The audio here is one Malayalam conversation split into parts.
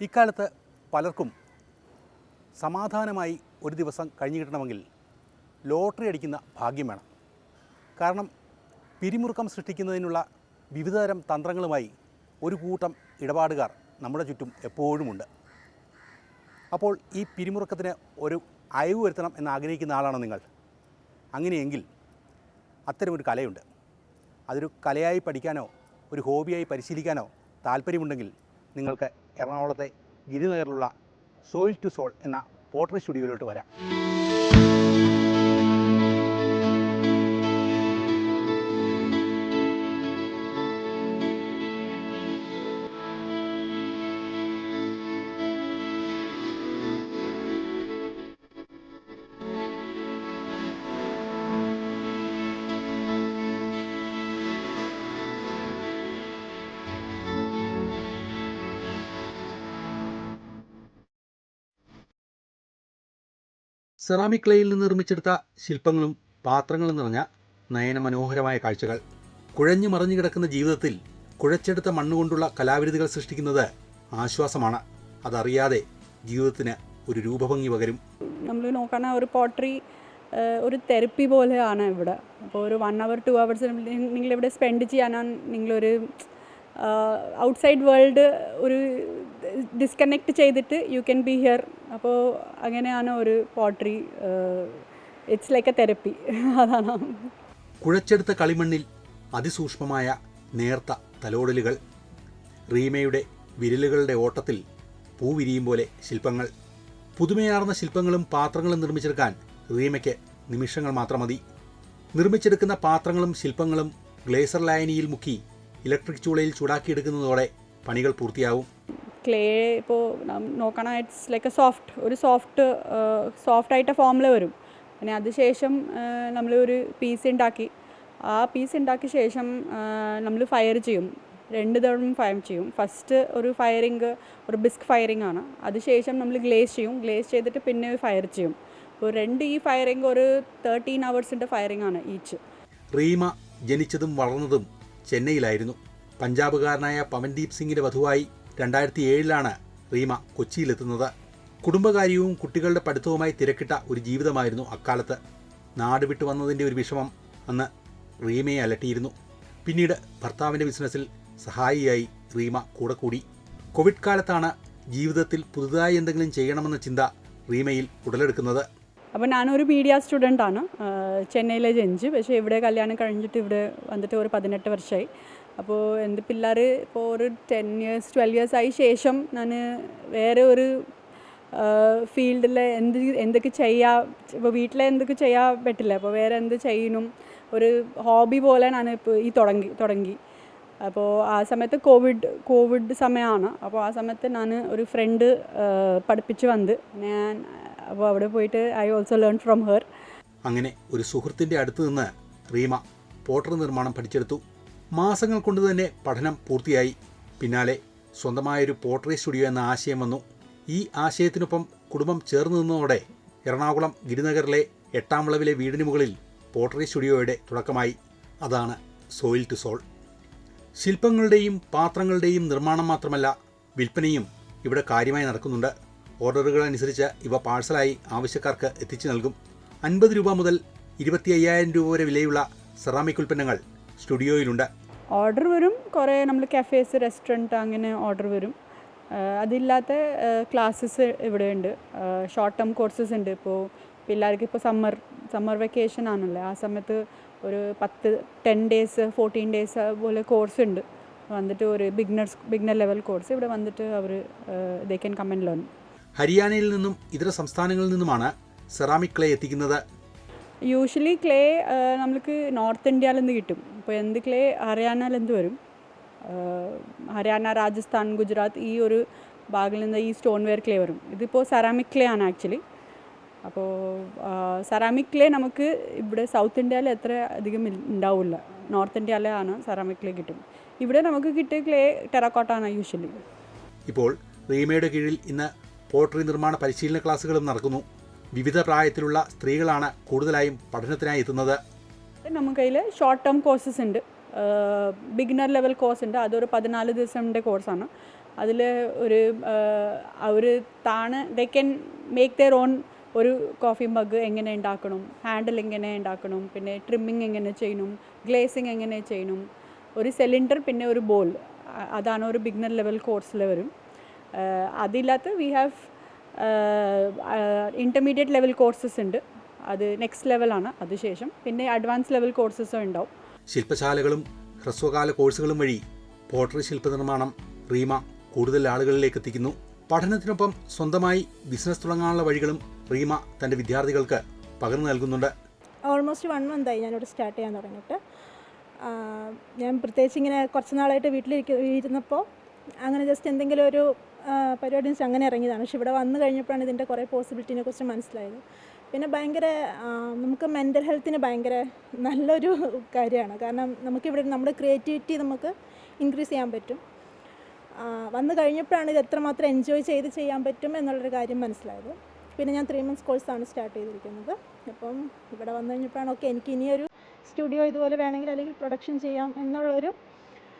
ഇക്കാലത്ത് പലർക്കും സമാധാനമായി ഒരു ദിവസം കഴിഞ്ഞു കിട്ടണമെങ്കിൽ ലോട്ടറി അടിക്കുന്ന ഭാഗ്യം വേണം. കാരണം പിരിമുറുക്കം സൃഷ്ടിക്കുന്നതിനുള്ള വിവിധതരം തന്ത്രങ്ങളുമായി ഒരു കൂട്ടം ഇടപാടുകാർ നമ്മുടെ ചുറ്റും എപ്പോഴുമുണ്ട്. അപ്പോൾ ഈ പിരിമുറുക്കത്തിന് ഒരു അയവ് വരുത്തണം എന്ന് ആഗ്രഹിക്കുന്ന ആളാണോ നിങ്ങൾ? അങ്ങനെയെങ്കിൽ അത്തരമൊരു കലയുണ്ട്. അതൊരു കലയായി പഠിക്കാനോ ഒരു ഹോബിയായി പരിശീലിക്കാനോ താല്പര്യമുണ്ടെങ്കിൽ നിങ്ങൾക്ക് എറണാകുളത്തെ ഗിരിനഗറിലുള്ള സോയിൽ ടു സോൾ എന്ന പോട്ടറി സ്റ്റുഡിയോയിലോട്ട് വരാം. സെറാമിക് ക്ലേയിൽ നിന്ന് നിർമ്മിച്ചെടുത്ത ശില്പങ്ങളും പാത്രങ്ങളും നിറഞ്ഞ നയനമനോഹരമായ കാഴ്ചകൾ. കുഴഞ്ഞു മറിഞ്ഞു കിടക്കുന്ന ജീവിതത്തിൽ കുഴച്ചെടുത്ത മണ്ണുകൊണ്ടുള്ള കലാവിരുതികൾ സൃഷ്ടിക്കുന്നത് ആശ്വാസമാണ്. അതറിയാതെ ജീവിതത്തിന് ഒരു രൂപഭംഗി പകരും. നമ്മൾ നോക്കണ ഒരു പോട്ടറി ഒരു തെറപ്പി പോലെയാണ് ഇവിടെ. അപ്പോൾ ഒരു വൺ അവർ ടു അവേഴ്സ് നിങ്ങളിവിടെ സ്പെൻഡ് ചെയ്യാനാണ് നിങ്ങളൊരു ഔട്ട്സൈഡ് വേൾഡ് ഒരു ഡിസ്കണക്ട് ചെയ്തിട്ട് യു ക്യാൻ ബി ഹിയർ അപ്പോൾ അങ്ങനെയാണ് ഒരു pottery it's like a therapy അതാണ്. കുഴച്ചെടുത്ത കളിമണ്ണിൽ അതിസൂക്ഷ്മമായ നേർത്ത തലോടലുകൾ. റീമയുടെ വിരലുകളുടെ ഓട്ടത്തിൽ പൂവിരിയും പോലെ ശില്പങ്ങൾ. പുതുമയാർന്ന ശില്പങ്ങളും പാത്രങ്ങളും നിർമ്മിച്ചെടുക്കാൻ റീമയ്ക്ക് നിമിഷങ്ങൾ മാത്രം മതി. നിർമ്മിച്ചെടുക്കുന്ന പാത്രങ്ങളും ശില്പങ്ങളും ഗ്ലേസർ ലായനിയിൽ മുക്കി ഇലക്ട്രിക് ചൂളയിൽ ചൂടാക്കിയെടുക്കുന്നതോടെ പണികൾ പൂർത്തിയാവും. ക്ലേ ഇപ്പോൾ നോക്കണ ഇറ്റ്സ് ലൈക്ക് എ സോഫ്റ്റ് ഒരു സോഫ്റ്റ് സോഫ്റ്റ് ആയിട്ട് ഫോമിൽ വരും. പിന്നെ അതിനുശേഷം നമ്മൾ ഒരു പീസ് ഉണ്ടാക്കി ആ പീസ് ഉണ്ടാക്കിയ ശേഷം നമ്മൾ ഫയർ ചെയ്യും. രണ്ട് തവണ ഫയർ ചെയ്യും. ഫസ്റ്റ് ഒരു ഫയറിങ് ഒരു ബിസ്ക് ഫയറിംഗ് ആണ്. അതിനുശേഷം നമ്മൾ ഗ്ലേസ് ചെയ്യും. ഗ്ലേസ് ചെയ്തിട്ട് പിന്നെ ഫയർ ചെയ്യും. അപ്പോൾ രണ്ട് ഈ ഫയറിങ് ഒരു തേർട്ടീൻ അവേഴ്സിന്റെ ഫയറിംഗ് ആണ് ഈച്ച് റീമ ജനിച്ചതും വളർന്നതും ചെന്നൈയിലായിരുന്നു. പഞ്ചാബുകാരനായ പവൻദീപ് സിംഗിന്റെ വധുവായി രണ്ടായിരത്തി ഏഴിലാണ് റീമ കൊച്ചിയിലെത്തുന്നത്. കുടുംബകാര്യവും കുട്ടികളുടെ പഠിത്തവുമായി തിരക്കിട്ട ഒരു ജീവിതമായിരുന്നു അക്കാലത്ത്. നാട് വിട്ടു വന്നതിന്റെ ഒരു വിഷമം അന്ന് റീമയെ അലട്ടിയിരുന്നു. പിന്നീട് ഭർത്താവിന്റെ ബിസിനസ്സിൽ സഹായിയായി റീമ കൂടെ കൂടി. കോവിഡ് കാലത്താണ് ജീവിതത്തിൽ പുതുതായി എന്തെങ്കിലും ചെയ്യണമെന്ന ചിന്ത റീമയിൽ ഉടലെടുക്കുന്നത്. അപ്പോൾ ഞാനൊരു മീഡിയ സ്റ്റുഡന്റാണ്. ചെന്നൈയിലെ ജഞ്ച്. പക്ഷേ ഇവിടെ കല്യാണം കഴിഞ്ഞിട്ട് ഇവിടെ വന്നിട്ട് ഒരു പതിനെട്ട് വർഷമായി. അപ്പോൾ എന്റെ പിള്ളേർ ഇപ്പോൾ ഒരു ടെൻ ഇയേഴ്സ് ട്വൽവ് ഇയേഴ്സ് ആയി ശേഷം ഞാൻ വേറെ ഒരു ഫീൽഡിൽ എന്ത് എന്തൊക്കെ ചെയ്യാം ഇപ്പോൾ വീട്ടിലെ എന്തൊക്കെ ചെയ്യാൻ പറ്റില്ല. അപ്പോൾ വേറെ എന്ത് ചെയ്യണം ഒരു ഹോബി പോലെ ഞാൻ ഇപ്പോൾ ഈ തുടങ്ങി തുടങ്ങി. അപ്പോൾ ആ സമയത്ത് കോവിഡ് കോവിഡ് സമയമാണ്. അപ്പോൾ ആ സമയത്ത് ഞാൻ ഒരു ഫ്രണ്ട് പഠിപ്പിച്ച് വന്ന് ഞാൻ അപ്പോൾ അവിടെ പോയിട്ട് I also learn from her അങ്ങനെ ഒരു സുഹൃത്തിന്റെ അടുത്ത് നിന്ന് റീമ പോട്ടർ നിർമ്മാണം പഠിച്ചെടുത്തു. മാസങ്ങൾ കൊണ്ട് തന്നെ പഠനം പൂർത്തിയായി. പിന്നാലെ സ്വന്തമായൊരു പോട്ടറി സ്റ്റുഡിയോ എന്ന ആശയം വന്നു. ഈ ആശയത്തിനൊപ്പം കുടുംബം ചേർന്ന് നിന്നതോടെ എറണാകുളം ഗിരിനഗറിലെ എട്ടാം വിളവിലെ വീടിന് മുകളിൽ പോട്ടറി സ്റ്റുഡിയോയുടെ തുടക്കമായി. അതാണ് സോയിൽ ടു സോൾ ശില്പങ്ങളുടെയും പാത്രങ്ങളുടെയും നിർമ്മാണം മാത്രമല്ല വിൽപ്പനയും ഇവിടെ കാര്യമായി നടക്കുന്നുണ്ട്. ഓർഡറുകൾ അനുസരിച്ച് ഇവ പാഴ്സലായി ആവശ്യക്കാർക്ക് എത്തിച്ചു നൽകും. അൻപത് രൂപ മുതൽ ഇരുപത്തി അയ്യായിരം രൂപ വരെ വിലയുള്ള സെറാമിക് ഉൽപ്പന്നങ്ങൾ സ്റ്റുഡിയോയിലുണ്ട്. ഓർഡർ വരും. കുറേ നമ്മൾ കഫേസ് റെസ്റ്റോറന്റ് അങ്ങനെ ഓർഡർ വരും. അതില്ലാത്ത ക്ലാസ്സസ് ഇവിടെ ഉണ്ട് ഷോർട്ട് ടേം കോഴ്സസ് ഉണ്ട്. ഇപ്പോൾ പിള്ളേർക്ക് ഇപ്പോൾ സമ്മർ സമ്മർ വെക്കേഷൻ ആണല്ലേ. ആ സമയത്ത് ഒരു പത്ത് ടെൻ ഡേയ്സ് ഫോർട്ടീൻ ഡേയ്സ് പോലെ കോഴ്സ് ഉണ്ട്. വന്നിട്ട് ഒരു ബിഗ്നർസ് ബിഗ്നർ ലെവൽ കോഴ്സ് ഇവിടെ വന്നിട്ട് അവർ they can come and learn ഹരിയാനയിൽ നിന്നും ഇതര സംസ്ഥാനങ്ങളിൽ നിന്നുമാണ് സെറാമിക് ക്ലേ എത്തിക്കുന്നത്. യൂഷ്വലി ക്ലേ നമ്മൾക്ക് നോർത്ത് ഇന്ത്യയിൽ നിന്ന് കിട്ടും. ഇപ്പോൾ എന്ത് ക്ലേ ഹരിയാനയിൽ എന്ത് വരും? ഹരിയാന രാജസ്ഥാൻ ഗുജറാത്ത് ഈ ഒരു ഭാഗിൽ നിന്ന് ഈ സ്റ്റോൺ വെയർ ക്ലേ വരും. ഇതിപ്പോൾ സെറാമിക് ക്ലേ ആണ് ആക്ച്വലി അപ്പോൾ സെറാമിക് ക്ലേ നമുക്ക് ഇവിടെ സൗത്ത് ഇന്ത്യയിൽ എത്ര അധികം ഉണ്ടാവില്ല. നോർത്ത് ഇന്ത്യയിലാണ് സെറാമിക് ക്ലേ കിട്ടും. ഇവിടെ നമുക്ക് കിട്ടിയ ക്ലേ ടെറക്കോട്ടാണ് യൂഷ്വലി ഇപ്പോൾ റീമയുടെ കീഴിൽ ഇന്ന് പോട്ടറി നിർമ്മാണ പരിശീലന ക്ലാസ്സുകളും നടക്കുന്നു. വിവിധ പ്രായത്തിലുള്ള സ്ത്രീകളാണ് കൂടുതലായും പഠനത്തിനായി എത്തുന്നത്. നമുക്ക് കയ്യിൽ ഷോർട്ട് ടേം കോഴ്സസ് ഉണ്ട്. ബിഗിനർ ലെവൽ കോഴ്സ് ഉണ്ട്. അതൊരു പതിനാല് ദിവസത്തിന്റെ കോഴ്സാണ് അതിൽ ഒരു അവർ താണ് they can make their own ഒരു കോഫി മഗ് എങ്ങനെ ഉണ്ടാക്കണം ഹാൻഡിൽ എങ്ങനെ ഉണ്ടാക്കണം പിന്നെ ട്രിമ്മിങ് എങ്ങനെ ചെയ്യണം ഗ്ലേസിങ് എങ്ങനെ ചെയ്യണം ഒരു സിലിണ്ടർ പിന്നെ ഒരു ബോൾ അതാണ് ഒരു ബിഗ്നർ ലെവൽ കോഴ്സിൽ വരും. അതില്ലാത്ത we have intermediate level courses ഉണ്ട്. അത് നെക്സ്റ്റ് ലെവലാണ് അതിനുശേഷം പിന്നെ അഡ്വാൻസ് ലെവൽ കോഴ്സസും ഉണ്ടാവും. ശില്പശാലകളും ഹ്രസ്വകാല കോഴ്സുകളും വഴി പോട്ടറി ശില്പനിർമ്മാണം റീമ കൂടുതൽ ആളുകളിലേക്ക് എത്തിക്കുന്നു. പഠനത്തിനൊപ്പം സ്വന്തമായി ബിസിനസ് തുടങ്ങാനുള്ള വഴികളും റീമ തന്റെ വിദ്യാർത്ഥികൾക്ക് പകർന്നു നൽകുന്നുണ്ട്. ഓൾമോസ്റ്റ് വൺ മന്തായി ഞാനിവിടെ സ്റ്റാർട്ട് ചെയ്യാൻ തുടങ്ങിയിട്ട്. ഞാൻ പ്രത്യേകിച്ച് ഇങ്ങനെ കുറച്ച് നാളായിട്ട് വീട്ടിലിരിക്കുന്നപ്പോൾ അങ്ങനെ ജസ്റ്റ് എന്തെങ്കിലും ഒരു പരിപാടി അങ്ങനെ ഇറങ്ങിയതാണ്. പക്ഷെ ഇവിടെ വന്നു കഴിഞ്ഞപ്പോഴാണ് ഇതിന്റെ കുറേ പോസിബിലിറ്റിനെ കുറിച്ച് മനസ്സിലായത്. പിന്നെ ഭയങ്കര നമുക്ക് മെന്റൽ ഹെൽത്തിന് ഭയങ്കര നല്ലൊരു കാര്യമാണ്. കാരണം നമുക്കിവിടെ നമ്മുടെ ക്രിയേറ്റിവിറ്റി നമുക്ക് ഇൻക്രീസ് ചെയ്യാൻ പറ്റും. വന്നു കഴിഞ്ഞപ്പോഴാണ് ഇത് എത്രമാത്രം എൻജോയ് ചെയ്ത് ചെയ്യാൻ പറ്റും എന്നുള്ളൊരു കാര്യം മനസ്സിലായത്. പിന്നെ ഞാൻ ത്രീ മന്ത്സ് കോഴ്സാണ് സ്റ്റാർട്ട് ചെയ്തിരിക്കുന്നത്. അപ്പം ഇവിടെ വന്നു കഴിഞ്ഞപ്പോഴാണ് ഓക്കെ എനിക്ക് ഇനിയൊരു സ്റ്റുഡിയോ ഇതുപോലെ വേണമെങ്കിൽ അല്ലെങ്കിൽ പ്രൊഡക്ഷൻ ചെയ്യാം എന്നുള്ളൊരു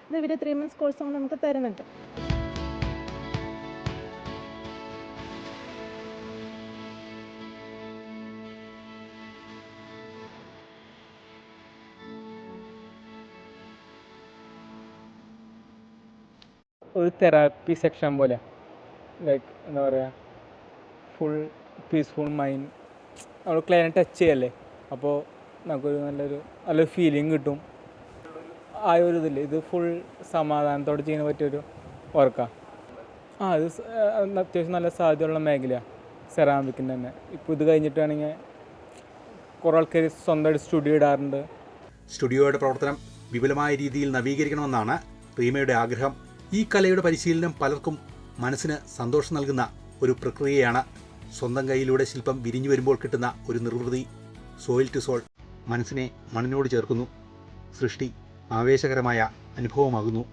ഇത് ഇവർ ത്രീ മന്ത്സ് കോഴ്സ് നമുക്ക് തരുന്നുണ്ട്. ഒരു തെറാപ്പി സെക്ഷൻ പോലെ. ലൈക്ക് എന്താ പറയുക ഫുൾ പീസ്ഫുൾ മൈൻഡ് നമ്മൾ ക്ലയന്റ് ടച്ച് ചെയ്യല്ലേ? അപ്പോൾ നമുക്കൊരു നല്ലൊരു നല്ലൊരു ഫീലിംഗ് കിട്ടും. ആ ഒരു ഇതില്ല ഇത് ഫുൾ സമാധാനത്തോടെ ചെയ്യാൻ പറ്റിയൊരു വർക്കാണ് ആ. സ്- അത്യാവശ്യം നല്ല സാധ്യതയുള്ള മേഖലയാണ് സെറാമിക്കിന്റെ തന്നെ. ഇപ്പോൾ ഇത് കഴിഞ്ഞിട്ടാണെങ്കിൽ കുറേ ആൾക്കാർ സ്വന്തമായിട്ട് സ്റ്റുഡിയോ ഇടാറുണ്ട്. സ്റ്റുഡിയോയുടെ പ്രവർത്തനം വിപുലമായ രീതിയിൽ നവീകരിക്കണമെന്നാണ് റീമയുടെ ആഗ്രഹം. ഈ കലയുടെ പരിശീലനം പലർക്കും മനസ്സിന് സന്തോഷം നൽകുന്ന ഒരു പ്രക്രിയയാണ്. സ്വന്തം കൈയിലൂടെ ശില്പം വിരിഞ്ഞു വരുമ്പോൾ കിട്ടുന്ന ഒരു നിർവൃതി സോയിൽ ടു സോൾ മനസ്സിനെ മണ്ണിനോട് ചേർക്കുന്നു. സൃഷ്ടി ആവേശകരമായ അനുഭവമാകുന്നു.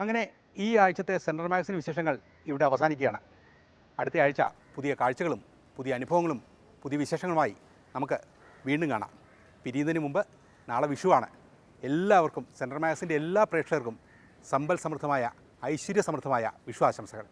അങ്ങനെ ഈ ആഴ്ചത്തെ സെൻട്രൽ മാഗസിൻ വിശേഷങ്ങൾ ഇവിടെ അവസാനിക്കുകയാണ്. അടുത്ത ആഴ്ച പുതിയ കാഴ്ചകളും പുതിയ അനുഭവങ്ങളും പുതിയ വിശേഷങ്ങളുമായി നമുക്ക് വീണ്ടും കാണാം. പിരിയുന്നതിന് മുമ്പ് നാളെ വിഷുവാണ് എല്ലാവർക്കും സെൻട്രൽ മാഗസിന്റെ എല്ലാ പ്രേക്ഷകർക്കും സമ്പൽ സമൃദ്ധമായ ഐശ്വര്യ സമൃദ്ധമായ വിഷു ആശംസകൾ.